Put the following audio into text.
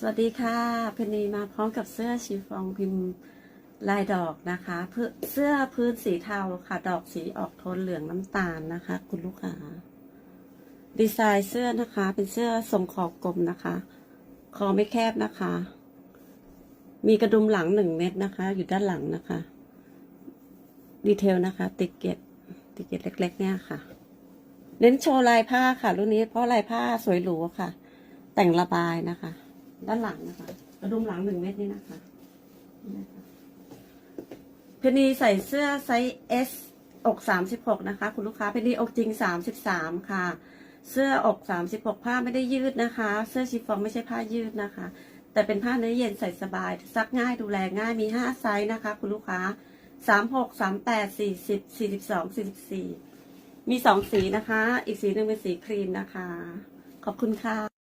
สวัสดีค่ะ เพนนีมาพร้อมกับเสื้อชีฟองพิมพ์ลายดอกนะคะเพื่อเสื้อพื้นสีเทาค่ะ ดอกสีออกโทนเหลืองน้ำตาลนะคะ คุณลูกค้าดีไซน์เสื้อนะคะ เป็นเสื้อทรงขอบกลมนะคะ คอไม่แคบนะคะ มีกระดุมหลังหนึ่งเม็ดนะคะ อยู่ด้านหลังนะคะ ดีเทลนะคะ ติเก็ตติเก็ตเล็ก ๆ เนี่ยค่ะ เน้นโชว์ลายผ้าค่ะ รุ่นนี้เพราะลายผ้าสวยหรูค่ะ แต่งระบายนะคะ ด้านหลังนะคะกระดุมหลังหนึ่งเม็ดนี่นะคะเพนีใส่เสื้อไซส์ S อกสามสิบหกนะคะ คุณลูกค้าเพนนีอกจริงสามสิบสามค่ะ เสื้ออกสามสิบหกผ้าไม่ได้ยืดนะคะ เสื้อชิฟฟ่อนไม่ใช่ผ้ายืดนะคะ แต่เป็นผ้าเนื้อเย็นใส่สบาย ซักง่ายดูแลง่ายมีห้าไซส์นะคะ คุณลูกค้าสามหกสามแปดสี่สิบสี่สิบสองสี่สิบสี่มีสองสีนะคะ อีกสีหนึ่งเป็นสีครีมนะคะ ขอบคุณค่ะ